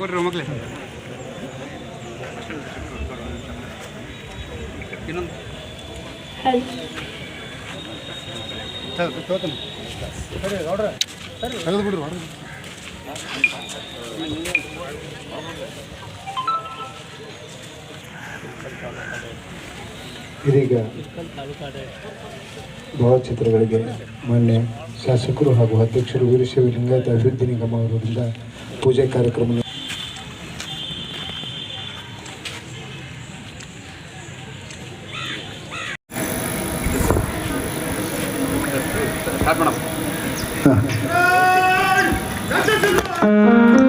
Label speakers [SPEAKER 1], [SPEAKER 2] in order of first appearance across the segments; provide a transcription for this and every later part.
[SPEAKER 1] ಕೊಡ್ರಿ ಮಕ್ಳೆ ಇನ್ನೊಂದು.
[SPEAKER 2] ಇದೀಗ ಭಾವಚಿತ್ರಗಳಿಗೆ ಮೊನ್ನೆ ಶಾಸಕರು ಹಾಗೂ ಅಧ್ಯಕ್ಷರು ವೀರಶೈವ ಲಿಂಗಾಯತ ಅಭಿವೃದ್ಧಿ ನಿಗಮ ಅವರಿಂದ ಪೂಜೆ ಕಾರ್ಯಕ್ರಮ
[SPEAKER 3] Música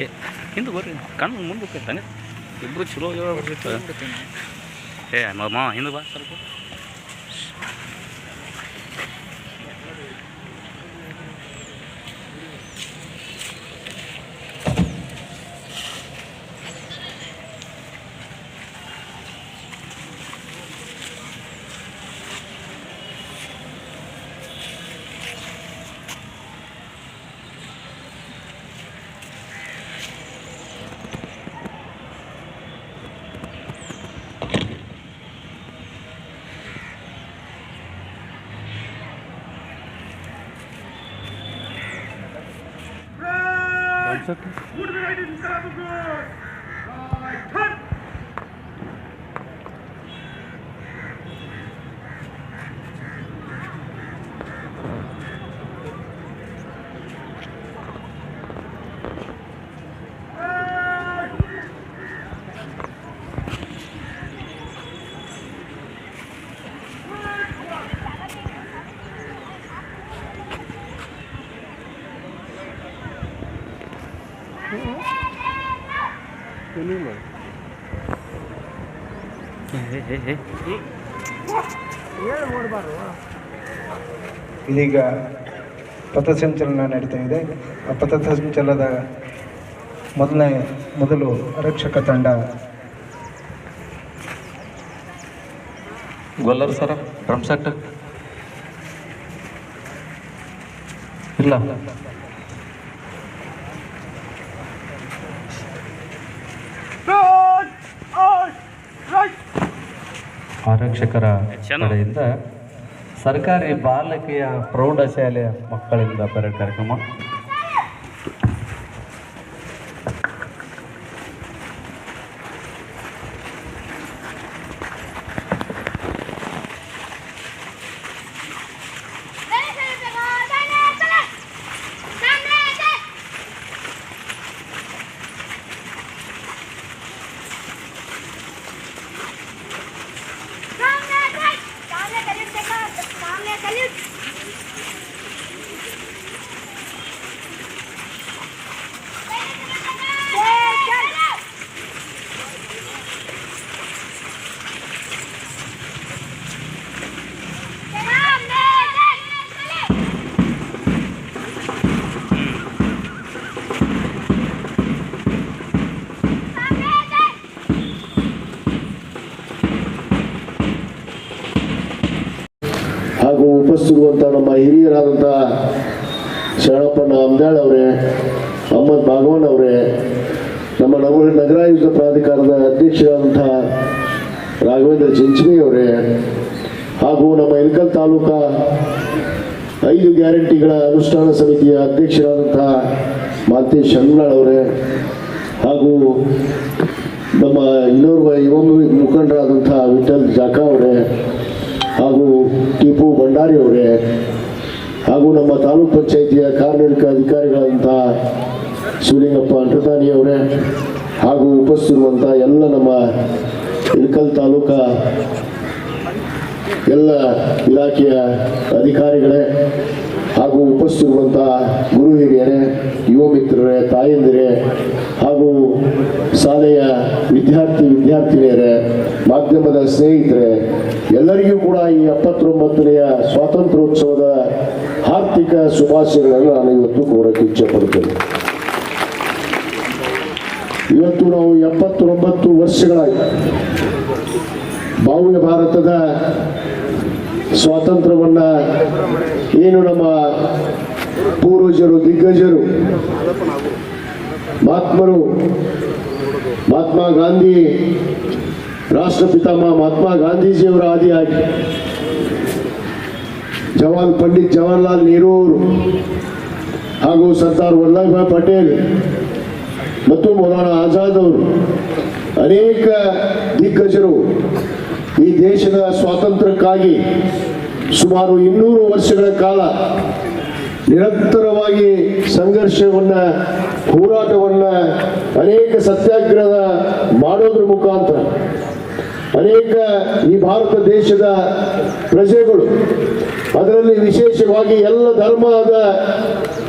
[SPEAKER 4] ಏ ಹಿಂದೆ ಬರ್ರಿ. ಕಣ್ಣು ಮುಂದಕ್ಕೆ ತಾನೆ. ಇಬ್ಬರು ಚಲೋ ಏ ಮಾವ ಹಿಂದೆ ಬಾ ಸ್ವಲ್ಪ. ಏ ಏ ಏ
[SPEAKER 2] ಇದೀಗ ಪಥಸಂಚಲನ ನಡೀತಾ ಇದೆ. ಆ ಪಥಸಂಚಲನದ ಮೊದಲನೇ ಮೊದಲು ರಕ್ಷಕ ತಂಡ.
[SPEAKER 5] ಗೊಲ್ಲರ್ ಸರ ಡ್ರಮ್ ಸೆಟ್. ಇಲ್ಲ. ಆರಕ್ಷಕರ ಕಡೆಯಿಂದ ಸರ್ಕಾರಿ ಬಾಲಕಿಯ ಪ್ರೌಢಶಾಲೆಯ ಮಕ್ಕಳಿಂದ ಬರೋ ಕಾರ್ಯಕ್ರಮ.
[SPEAKER 6] ಉಪಸ್ಥಿರುವಂಥ ನಮ್ಮ ಹಿರಿಯರಾದಂಥ ಶರಣಪ್ಪನ ಅಂಬ್ಯಾಳ್ ಅವರೇ, ಅಹಮದ್ ಭಾಗವನ್ ಅವರೇ, ನಮ್ಮ ನಗರ ನಗರಾಯುಕ್ತ ಪ್ರಾಧಿಕಾರದ ಅಧ್ಯಕ್ಷರಾದಂಥ ರಾಘವೇಂದ್ರ ಚಿಂಚಿನಿ ಅವರೇ, ಹಾಗೂ ನಮ್ಮ ಇಳಕಲ್ ತಾಲೂಕಾ ಐದು ಗ್ಯಾರಂಟಿಗಳ ಅನುಷ್ಠಾನ ಸಮಿತಿಯ ಅಧ್ಯಕ್ಷರಾದಂತಹ ಮಾತೆ ಶಣ್ಣಾಳ್ ಅವರೇ, ಹಾಗೂ ನಮ್ಮ ಇನ್ನೋರ್ವ ಯುವ ಮುಖಂಡರಾದಂಥ ವಿಠಲ್ ಜಾಕ ಅವರೇ ಹಾಗೂ ಟಿಪ್ಪು ಭಂಡಾರಿ ಅವರೇ ಹಾಗೂ ನಮ್ಮ ತಾಲೂಕ್ ಪಂಚಾಯಿತಿಯ ಕಾರ್ಮಿಕ ಅಧಿಕಾರಿಗಳಂತ ಶಿವಲಿಂಗಪ್ಪ ಅಂಟದಾನಿ ಅವರೇ ಹಾಗೂ ಉಪಸ್ಥಿರುವಂಥ ಎಲ್ಲ ನಮ್ಮ ಇಳಕಲ್ ತಾಲೂಕ ಎಲ್ಲ ಇಲಾಖೆಯ ಅಧಿಕಾರಿಗಳೇ ಹಾಗೂ ಉಪಸ್ಥಿತಿರುವಂಥ ಗುರು ಹಿರಿಯರೇ, ಯುವ ಮಿತ್ರರೇ, ತಾಯಂದಿರೇ ಹಾಗೂ ಶಾಲೆಯ ವಿದ್ಯಾರ್ಥಿ ವಿದ್ಯಾರ್ಥಿನಿಯರೇ, ಮಾಧ್ಯಮದ ಸ್ನೇಹಿತರೆ, ಎಲ್ಲರಿಗೂ ಕೂಡ ಈ ಎಪ್ಪತ್ತೊಂಬತ್ತನೆಯ ಸ್ವಾತಂತ್ರ್ಯೋತ್ಸವದ ಆರ್ಥಿಕ ಶುಭಾಶಯಗಳನ್ನು ನಾನು ಇವತ್ತು ಕೋರಕ್ಕೆ ಇಚ್ಛೆ ಪಡ್ತೇನೆ ಇವತ್ತು ನಾವು ಎಪ್ಪತ್ತೊಂಬತ್ತು ವರ್ಷಗಳಾಯಿತು. ಭವ್ಯ ಭಾರತದ ಸ್ವಾತಂತ್ರ್ಯವನ್ನು ಏನು ನಮ್ಮ ಪೂರ್ವಜರು, ದಿಗ್ಗಜರು, ಮಹಾತ್ಮರು, ಮಹಾತ್ಮ ಗಾಂಧಿ ರಾಷ್ಟ್ರಪಿತಾಮ ಮಹಾತ್ಮ ಗಾಂಧೀಜಿಯವರ ಆದಿಯಾಗಿ ಜವಾಹರ್ ಪಂಡಿತ್ ಜವಾಹರ್ಲಾಲ್ ನೆಹರು ಅವರು ಹಾಗೂ ಸರ್ದಾರ್ ವಲ್ಲಭಭಾಯಿ ಪಟೇಲ್ ಮತ್ತು ಮೌಲಾನಾ ಆಜಾದ್ ಅವರು ಅನೇಕ ದಿಗ್ಗಜರು ಈ ದೇಶದ ಸ್ವಾತಂತ್ರ್ಯಕ್ಕಾಗಿ ಸುಮಾರು ಇನ್ನೂರು ವರ್ಷಗಳ ಕಾಲ ನಿರಂತರವಾಗಿ ಸಂಘರ್ಷವನ್ನ, ಹೋರಾಟವನ್ನ ಅನೇಕ ಸತ್ಯಾಗ್ರಹ ಮಾಡೋದ್ರ ಮುಖಾಂತರ ಅನೇಕ ಈ ಭಾರತ ದೇಶದ ಪ್ರಜೆಗಳು ಅದರಲ್ಲಿ ವಿಶೇಷವಾಗಿ ಎಲ್ಲ ಧರ್ಮದ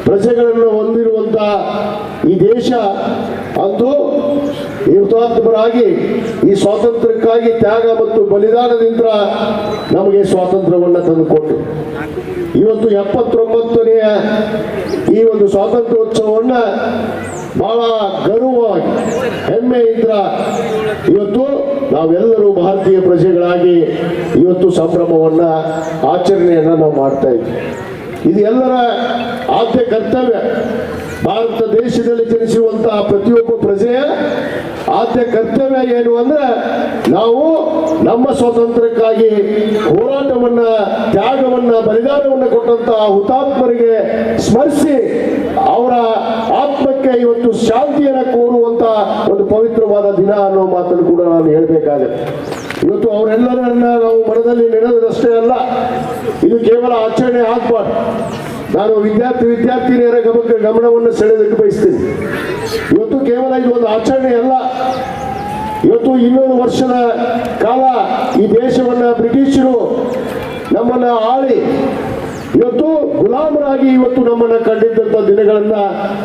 [SPEAKER 6] ಪ್ರಜೆಗಳನ್ನು ಹೊಂದಿರುವಂತ ಈ ದೇಶ ಈ ಹುತಾತ್ಮರಾಗಿ ಈ ಸ್ವಾತಂತ್ರ್ಯಕ್ಕಾಗಿ ತ್ಯಾಗ ಮತ್ತು ಬಲಿದಾನದಿಂದ ನಮಗೆ ಸ್ವಾತಂತ್ರ್ಯವನ್ನು ತಂದುಕೊಟ್ಟು ಇವತ್ತು ಎಪ್ಪತ್ತೊಂಬತ್ತನೆಯ ಈ ಒಂದು ಸ್ವಾತಂತ್ರ್ಯೋತ್ಸವವನ್ನು ಬಹಳ ಗರ್ವವಾಗಿ, ಹೆಮ್ಮೆಯಿಂದ ಇವತ್ತು ನಾವೆಲ್ಲರೂ ಭಾರತೀಯ ಪ್ರಜೆಗಳಾಗಿ ಇವತ್ತು ಸಂಭ್ರಮವನ್ನ ಆಚರಣೆಯನ್ನ ನಾವು ಮಾಡ್ತಾ ಇದ್ವಿ ಇದು ಎಲ್ಲರ ಆದ್ಯ ಕರ್ತವ್ಯ. ಭಾರತ ದೇಶದಲ್ಲಿ ಜನಿಸುವಂತಹ ಪ್ರತಿಯೊಬ್ಬ ಪ್ರಜೆಯ ಆದ್ಯ ಕರ್ತವ್ಯ ಏನು ಅಂದ್ರೆ ನಾವು ನಮ್ಮ ಸ್ವಾತಂತ್ರ್ಯಕ್ಕಾಗಿ ಹೋರಾಟವನ್ನ, ತ್ಯಾಗವನ್ನ, ಬಲಿದಾನವನ್ನ ಕೊಟ್ಟಂತಹ ಹುತಾತ್ಮರಿಗೆ ಸ್ಮರಿಸಿ ಅವರ ಆತ್ಮಕ್ಕೆ ಇವತ್ತು ಶಾಂತಿಯನ್ನು ಕೋರುವಂತ ಒಂದು ಪವಿತ್ರವಾದ ದಿನ ಅನ್ನೋ ಮಾತನ್ನು ಕೂಡ ನಾನು ಹೇಳಬೇಕಾಗುತ್ತೆ. ಇವತ್ತು ಅವರೆಲ್ಲರನ್ನ ನಾವು ಮನದಲ್ಲಿ ನೆನೆದಷ್ಟೇ ಅಲ್ಲ, ಇದು ಕೇವಲ ಆಚರಣೆ ಆಗ್ಬಾರ್ದು. ನಾನು ವಿದ್ಯಾರ್ಥಿ ವಿದ್ಯಾರ್ಥಿನಿಯರ ಬಗ್ಗೆ ಗಮನವನ್ನು ಸೆಳೆದಕ್ಕೆ ಬಯಸ್ತೀನಿ. ಇವತ್ತು ಕೇವಲ ಇದು ಒಂದು ಆಚರಣೆ ಅಲ್ಲ. ಇವತ್ತು ಇನ್ನೂರು ವರ್ಷದ ಕಾಲ ಈ ದೇಶವನ್ನ ಬ್ರಿಟಿಷರು ನಮ್ಮನ್ನ ಆಳಿ ಇವತ್ತು ಗುಲಾಮರಾಗಿ ಇವತ್ತು ನಮ್ಮನ್ನ ಕಂಡಿದ್ದಂತ ದಿನಗಳನ್ನ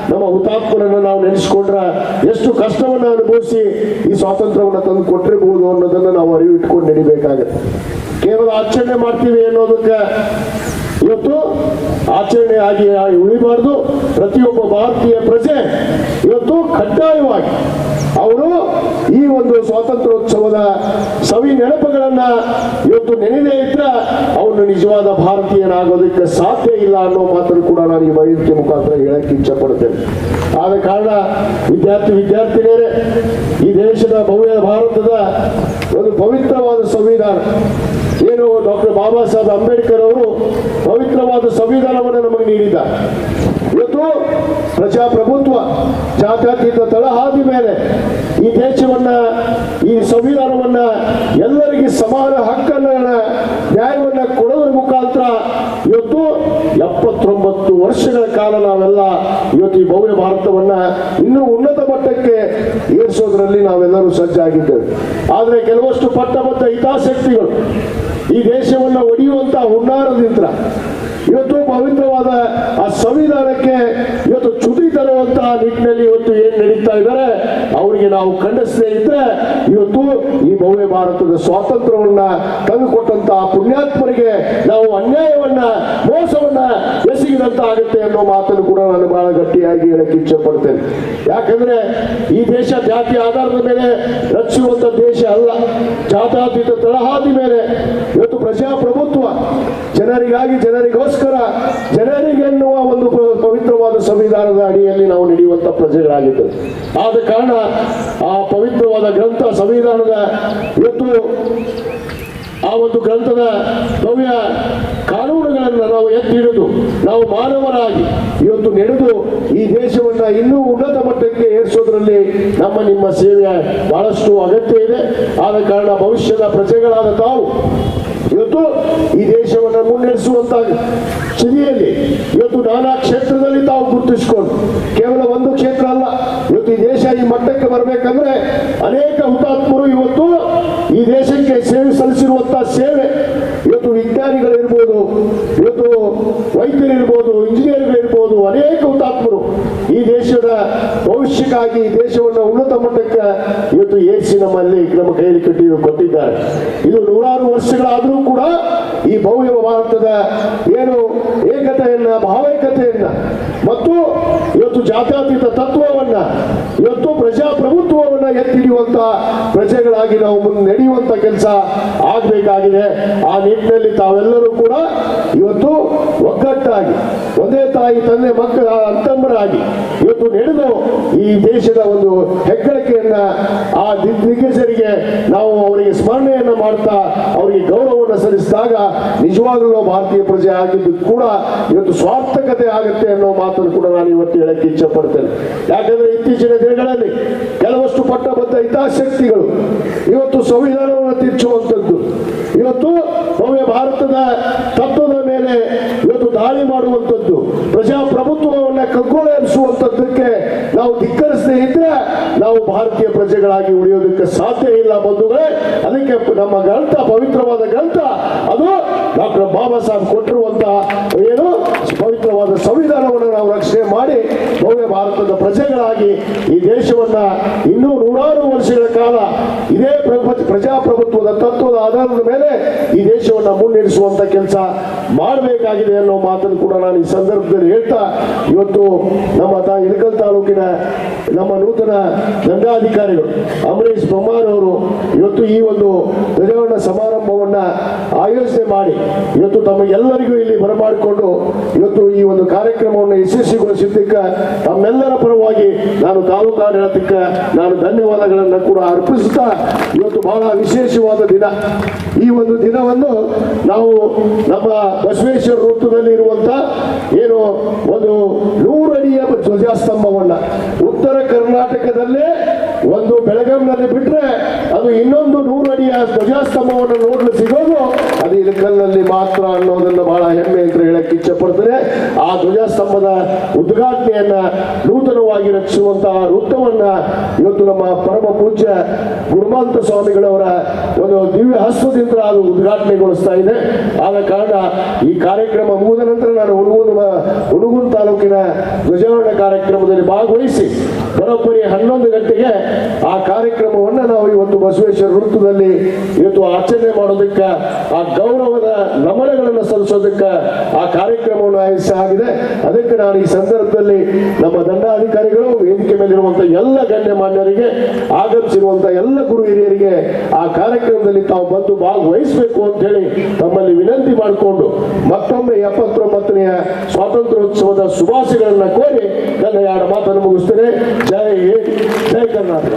[SPEAKER 6] ನಮ್ಮ ಹುತಾತ್ಮರನ್ನ ನಾವು ನೆನೆಸ್ಕೊಂಡ್ರ ಎಷ್ಟು ಕಷ್ಟವನ್ನ ಅನುಭವಿಸಿ ಈ ಸ್ವಾತಂತ್ರ್ಯವನ್ನ ತಂದು ಕೊಟ್ಟಿರಬಹುದು ಅನ್ನೋದನ್ನ ನಾವು ಅರಿವು ಇಟ್ಕೊಂಡು ನಡಿಬೇಕಾಗತ್ತೆ. ಕೇವಲ ಆಚರಣೆ ಮಾಡ್ತೀವಿ ಅನ್ನೋದಕ್ಕೆ ಇವತ್ತು ಆಚರಣೆ ಆಗಿ ಆಗಿ ಉಳಿಬಾರ್ದು. ಪ್ರತಿಯೊಬ್ಬ ಭಾರತೀಯ ಪ್ರಜೆ ಇವತ್ತು ಕಡ್ಡಾಯವಾಗಿ ಅವರು ಈ ಒಂದು ಸ್ವಾತಂತ್ರ್ಯೋತ್ಸವದ ಸವಿ ನೆನಪುಗಳನ್ನ ಇವತ್ತು ನೆನೆದೇ ಇದ್ರೆ ಅವನು ನಿಜವಾದ ಭಾರತೀಯನಾಗೋದಕ್ಕೆ ಸಾಧ್ಯ ಇಲ್ಲ ಅನ್ನೋ ಮಾತನ್ನು ಕೂಡ ನಾನು ಈ ವೈದ್ಯಕೀಯ ಮುಖಾಂತರ ಹೇಳಕ್ಕೆ ಇಚ್ಛೆ ಪಡ್ತೇನೆ ಆದ ಕಾರಣ ವಿದ್ಯಾರ್ಥಿ ವಿದ್ಯಾರ್ಥಿನಿಯರೇ, ಈ ದೇಶದ ಭವ್ಯ ಭಾರತದ ಒಂದು ಪವಿತ್ರವಾದ ಸಂವಿಧಾನ, ಏನು ಡಾಕ್ಟರ್ ಬಾಬಾ ಸಾಹೇಬ್ ಅಂಬೇಡ್ಕರ್ ಅವರು ಪವಿತ್ರವಾದ ಸಂವಿಧಾನವನ್ನು ನಮಗೆ ನೀಡಿದ್ದಾರೆ. ಇವತ್ತು ಪ್ರಜಾಪ್ರಭುತ್ವ, ಜಾತ್ಯತೀತ ತಳಹಾದಿ ಮೇಲೆ ಈ ದೇಶವನ್ನ, ಈ ಸಂವಿಧಾನವನ್ನ ಎಲ್ಲರಿಗೆ ಸಮಾನ ಹಕ್ಕನ್ನ ನ್ಯಾಯವನ್ನ ಕೊಡೋದ್ರ ಮುಖಾಂತರ ಇವತ್ತು ಎಪ್ಪತ್ತೊಂಬತ್ತು ವರ್ಷಗಳ ಕಾಲ ನಾವೆಲ್ಲ ಇವತ್ತು ಈ ಭವ್ಯ ಭಾರತವನ್ನ ಇನ್ನೂ ಉನ್ನತ ಮಟ್ಟಕ್ಕೆ ಏರಿಸೋದ್ರಲ್ಲಿ ನಾವೆಲ್ಲರೂ ಸಜ್ಜಾಗಿದ್ದೇವೆ. ಆದ್ರೆ ಕೆಲವಷ್ಟು ಪಟ್ಟಬದ್ಧ ಹಿತಾಸಕ್ತಿಗಳು ಈ ದೇಶವನ್ನ ಒಡೆಯುವಂತ ಹುನ್ನಾರದಿಂದ ಇವತ್ತು ಪವಿತ್ರವಾದ ಆ ಸಂವಿಧಾನಕ್ಕೆ ಇವತ್ತು ಚುಟಿ ತರುವಂತಹ ನಿಟ್ಟಿನಲ್ಲಿ ಇವತ್ತು ಏನ್ ನಡೀತಾ ಇದ್ದಾರೆ ಅವರಿಗೆ ನಾವು ಖಂಡಿಸದೇ ಇದ್ರೆ ಇವತ್ತು ಈ ಭವ್ಯ ಭಾರತದ ಸ್ವಾತಂತ್ರ್ಯವನ್ನ ತಂದುಕೊಟ್ಟಂತಹ ಪುಣ್ಯಾತ್ಮರಿಗೆ ನಾವು ಅನ್ಯಾಯವನ್ನ, ಮೋಸವನ್ನ ಎಸಗಿದಂತ ಆಗುತ್ತೆ ಅನ್ನೋ ಮಾತನ್ನು ಕೂಡ ನಾನು ಬಹಳ ಗಟ್ಟಿಯಾಗಿ ಹೇಳಕ್ಕೆ ಇಚ್ಛೆ ಪಡ್ತೇನೆ. ಯಾಕಂದ್ರೆ ಈ ದೇಶ ಜಾತಿ ಆಧಾರದ ಮೇಲೆ ರಚಿಸುವಂತ ದೇಶ ಅಲ್ಲ. ಜಾತಾತೀತ ತಳಹಾದಿ ಮೇಲೆ ಇವತ್ತು ಪ್ರಜಾಪ್ರಭುತ್ವ. ಜನರಿಗಾಗಿ ಜನರಿಗೋಸ್ಕರ, ಜನರಿಗೆ ಎನ್ನುವ ಒಂದು ಪ- ಪವಿತ್ರವಾದ ಸಂವಿಧಾನದ ಅಡಿಯಲ್ಲಿ ನಾವು ನಡೆಯುವಂತ ಪ್ರಜೆಗಳಾಗಿದ್ದೇವೆ. ಆದ ಕಾರಣ ಆ ಪವಿತ್ರವಾದ ಗ್ರಂಥ, ಸಂವಿಧಾನದ ಇವತ್ತು ಆ ಒಂದು ಗ್ರಂಥದ ಭವ್ಯ ಕಾನೂನುಗಳನ್ನು ನಾವು ಎತ್ತಿ ಹಿಡಿದು ನಾವು ಮಾನವರಾಗಿ ಇವತ್ತು ನಡೆದು ಈ ದೇಶವನ್ನ ಇನ್ನೂ ಉನ್ನತ ಮಟ್ಟಕ್ಕೆ ಏರಿಸೋದ್ರಲ್ಲಿ ನಮ್ಮ ನಿಮ್ಮ ಸೇವೆ ಬಹಳಷ್ಟು ಅಗತ್ಯ ಇದೆ. ಆದ ಕಾರಣ ಭವಿಷ್ಯದ ಪ್ರಜೆಗಳಾದ ತಾವು ಇವತ್ತು ದೇಶವನ್ನು ಮುನ್ನಡೆಸುವಂತ ಸ್ಥಿತಿಯಲ್ಲಿ ಇವತ್ತು ನಾನಾ ಕ್ಷೇತ್ರದಲ್ಲಿ ತಾವು ಗುರುತಿಸಿಕೊಂಡು, ಕೇವಲ ಒಂದು ಕ್ಷೇತ್ರ ಅಲ್ಲ, ಇವತ್ತು ಈ ದೇಶ ಈ ಮಟ್ಟಕ್ಕೆ ಬರಬೇಕಂದ್ರೆ ಅನೇಕ ಹುತಾತ್ಮರು ಇವತ್ತು ಈ ದೇಶಕ್ಕೆ ಸೇವೆ ಸಲ್ಲಿಸಿರುವಂತಹ ಸೇವೆ ಇವತ್ತು ವಿಜ್ಞಾನಿಗಳಿರ್ಬೋದು, ಇವತ್ತು ವೈದ್ಯರಿರ್ಬೋದು, ಇಂಜಿನಿಯರ್ಗಳಿರ್ಬೋದು, ಅನೇಕ ಹುತಾತ್ಮರು ದೇಶದ ಭವಿಷ್ಯಕ್ಕಾಗಿ ದೇಶವನ್ನು ಉನ್ನತ ಮಟ್ಟಕ್ಕೆ ಇವತ್ತು ಏರಿಸಿ ನಮ್ಮಲ್ಲಿ ನಮ್ಮ ಕೈಯಲ್ಲಿ ಕಟ್ಟಿ ಕೊಟ್ಟಿದ್ದಾರೆ. ಇದು ನೂರಾರು ವರ್ಷಗಳಾದರೂ ಕೂಡ ಈ ಭವ್ಯ ಭಾರತದ ಏನು ಏಕತೆಯನ್ನ ಭಾವೈಕತೆಯನ್ನ ಮತ್ತು ಇವತ್ತು ಜಾತ್ಯಾತೀತ ತತ್ವವನ್ನ, ಇವತ್ತು ಪ್ರಜಾಪ್ರಭುತ್ವವನ್ನ ಎತ್ತಿಡಿಯುವಂತ ಪ್ರಜೆಗಳಾಗಿ ನಾವು ಮುಂದೆ ನಡೆಯುವಂತ ಕೆಲಸ ಆಗಬೇಕಾಗಿದೆ. ಆ ನಿಟ್ಟಿನಲ್ಲಿ ತಾವೆಲ್ಲರೂ ಕೂಡ ಇವತ್ತು ಒಗ್ಗಟ್ಟಾಗಿ, ಒಂದೇ ತಾಯಿ, ತಂದೆ, ಮಕ್ಕಳ ಅಂತಂಬರಾಗಿ ಇವತ್ತು ನಡೆದು ಈ ದೇಶದ ಒಂದು ಹೆಗ್ಗಳಿಕೆಯನ್ನ ಆ ದಿಗ್- ದಿಗ್ಗಜರಿಗೆ ನಾವು ಅವರಿಗೆ ಸ್ಮರಣೆಯನ್ನ ಮಾಡ್ತಾ ಅವರಿಗೆ ಗೌರವವನ್ನು ಸಲ್ಲಿಸಿದಾಗ ನಿಜವಾಗಲೂ ಭಾರತೀಯ ಪ್ರಜೆ ಆಗಿದ್ದು ಕೂಡ ಇವತ್ತು ಸ್ವಾರ್ಥಕತೆ ಆಗುತ್ತೆ ಅನ್ನೋ ಮಾತನ್ನು ಕೂಡ ನಾನು ಇವತ್ತು ಹೇಳಕ್ಕೆ ಇಚ್ಛೆ ಪಡ್ತೇನೆ ಯಾಕಂದ್ರೆ ಇತ್ತೀಚಿನ ದಿನಗಳಲ್ಲಿ ಕೆಲವಷ್ಟು ಪಟ್ಟಬದ್ಧ ಹಿತಾಸಕ್ತಿಗಳು ಇವತ್ತು ಸಂವಿಧಾನವನ್ನು ತಿರುಚುವಂಥದ್ದು ಇವತ್ತು ಭವ್ಯ ಭಾರತದ ತತ್ವದ ಮೇಲೆ ಇವತ್ತು ದಾಳಿ ಮಾಡುವಂಥದ್ದು ಕಗ್ಗೊಳಿಸುವಂಥದ್ದಕ್ಕೆ ನಾವು ಧಿಕ್ಕರಿಸದೇ ಇದ್ರೆ ನಾವು ಭಾರತೀಯ ಪ್ರಜೆಗಳಾಗಿ ಉಳಿಯೋದಕ್ಕೆ ಸಾಧ್ಯ ಇಲ್ಲ ಬಂಧುಗಳೇ. ಅದಕ್ಕೆ ನಮ್ಮ ಗ್ರಂಥ, ಪವಿತ್ರವಾದ ಗ್ರಂಥ, ಅದು ಡಾಕ್ಟರ್ ಬಾಬಾ ಸಾಹೇಬ್ ಕೊಟ್ಟಿರುವಂತಹ ಏನು ಪವಿತ್ರವಾದ ಸಂವಿಧಾನವನ್ನು ನಾವು ರಕ್ಷಣೆ ಮಾಡಿ ಭವ್ಯ ಭಾರತದ ಪ್ರಜೆಗಳಾಗಿ ಈ ದೇಶವನ್ನ ಇನ್ನೂ ನೂರಾರು ವರ್ಷಗಳ ಕಾಲ ಇದೇ ಪ್ರಜಾಪ್ರಭುತ್ವದ ತತ್ವದ ಆಧಾರದ ಮೇಲೆ ಈ ದೇಶವನ್ನ ಮುನ್ನಡೆಸುವಂತ ಕೆಲಸ ಮಾಡಬೇಕಾಗಿದೆ ಅನ್ನೋ ಮಾತನ್ನು ಕೂಡ ನಾನು ಈ ಸಂದರ್ಭದಲ್ಲಿ ಹೇಳ್ತಾ, ಇವತ್ತು ನಮ್ಮ ಇಳಕಲ್ ತಾಲೂಕಿನ ನಮ್ಮ ನೂತನ ದಂಡಾಧಿಕಾರಿಗಳು ಅಮರೇಶ್ ಬೊಮ್ಮಾರ್ ಅವರು ಇವತ್ತು ಈ ಒಂದು ಧ್ವಜವನ್ನ ಸಮಾರಂಭವನ್ನ ಆಯೋಜನೆ ಮಾಡಿ, ಇವತ್ತು ತಮಗೆಲ್ಲರಿಗೂ ಇಲ್ಲಿ ಬರಮಾಡಿಕೊಂಡು ಇವತ್ತು ಈ ಒಂದು ಕಾರ್ಯಕ್ರಮವನ್ನು ಯಶಸ್ವಿಗೊಳಿಸಿದ್ದಕ್ಕೆ ತಮ್ಮೆಲ್ಲರ ಪರವಾಗಿ ನಾನು ತಾಲೂಕಾಡಳಿತಕ್ಕೆ ನಾನು ಧನ್ಯವಾದಗಳನ್ನು ಕೂಡ ಅರ್ಪಿಸುತ್ತಾ, ಇವತ್ತು ಬಹಳ ವಿಶೇಷವಾದ ದಿನ. ಈ ಒಂದು ದಿನವನ್ನು ನಾವು ನಮ್ಮ ಬಸವೇಶ್ವರ ವೃತ್ತದಲ್ಲಿ ಇರುವಂತ ಏನು ಒಂದು ನೂರಡಿಯ ಧ್ವಜಸ್ತಂಭವನ್ನ ಉತ್ತರ ಕರ್ನಾಟಕದಲ್ಲೇ ಒಂದು ಬೆಳಗಾವಿನಲ್ಲಿ ಬಿಟ್ರೆ ಅದು ಇನ್ನೊಂದು ನೂರಡಿಯ ಧ್ವಜಸ್ತಂಭವನ್ನು ನೋಡಲು ಸಿಗೋದು, ಅದು ಇಳಕಲ್ನಲ್ಲಿ ಮಾತ್ರ ಅನ್ನೋದನ್ನ ಬಹಳ ಹೆಮ್ಮೆ ಅಂತ ಹೇಳಕ್ಕೆ ಇಚ್ಛೆ ಪಡ್ತಾರೆ ಆ ಧ್ವಜಸ್ತಂಭದ ಉದ್ಘಾಟನೆಯನ್ನ ನೂತನವಾಗಿ ರಚಿಸುವಂತಹ ವೃತ್ತವನ್ನ ಇವತ್ತು ನಮ್ಮ ಪರಮ ಪೂಜ್ಯ ಗುರುಮಾಂತ ಸ್ವಾಮಿಗಳವರ ಒಂದು ದಿವ್ಯ ಹಸ್ತದಿಂದ ಅದು ಉದ್ಘಾಟನೆಗೊಳಿಸ್ತಾ ಇದೆ. ಆದ ಕಾರಣ ಈ ಕಾರ್ಯಕ್ರಮ ಮುಗಿದ ನಂತರ ನಾನು ಹುಣಗೂರು ಹುಣಗೂರು ತಾಲೂಕಿನ ಧ್ವಜಾರೋಹಣ ಕಾರ್ಯಕ್ರಮದಲ್ಲಿ ಭಾಗವಹಿಸಿ ಬರೋಬ್ಬರಿ ಹನ್ನೊಂದು ಗಂಟೆಗೆ ಆ ಕಾರ್ಯಕ್ರಮವನ್ನು ನಾವು ಇವತ್ತು ಬಸವೇಶ್ವರ ವೃತ್ತದಲ್ಲಿ ಇವತ್ತು ಆಚರಣೆ ಮಾಡೋದಕ್ಕೆ, ಆ ಗೌರವದ ನಮನಗಳನ್ನು ಸಲ್ಲಿಸೋದಕ್ಕೆ ಆ ಕಾರ್ಯಕ್ರಮವನ್ನು ಆಯೋಜಿಸಲಾಗಿದೆ ಅದಕ್ಕೆ ನಾನು ಈ ಸಂದರ್ಭದಲ್ಲಿ ನಮ್ಮ ದಂಡಾಧಿಕಾರಿಗಳು, ವೇದಿಕೆ ಮೇಲಿರುವಂತಹ ಎಲ್ಲ ಗಣ್ಯಮಾನ್ಯರಿಗೆ ಆಗಮಿಸಿರುವಂತಹ ಎಲ್ಲ ಗುರು ಹಿರಿಯರಿಗೆ ಆ ಕಾರ್ಯಕ್ರಮದಲ್ಲಿ ತಾವು ಬಂದು ಭಾಗವಹಿಸಬೇಕು ಅಂತ ಹೇಳಿ ತಮ್ಮಲ್ಲಿ ವಿನಂತಿ ಮಾಡಿಕೊಂಡು ಮತ್ತೊಮ್ಮೆ ಎಪ್ಪತ್ತೊಂಬತ್ತನೆಯ ಸ್ವಾತಂತ್ರ್ಯೋತ್ಸವದ ಶುಭಾಶಯಗಳನ್ನ ಕೋರಿ ನನ್ನ ಎರಡು ಮಾತನ್ನು ಮುಗಿಸ್ತೇನೆ. ಜೈ ಜೈ ಕರ್ನಾಟಕ.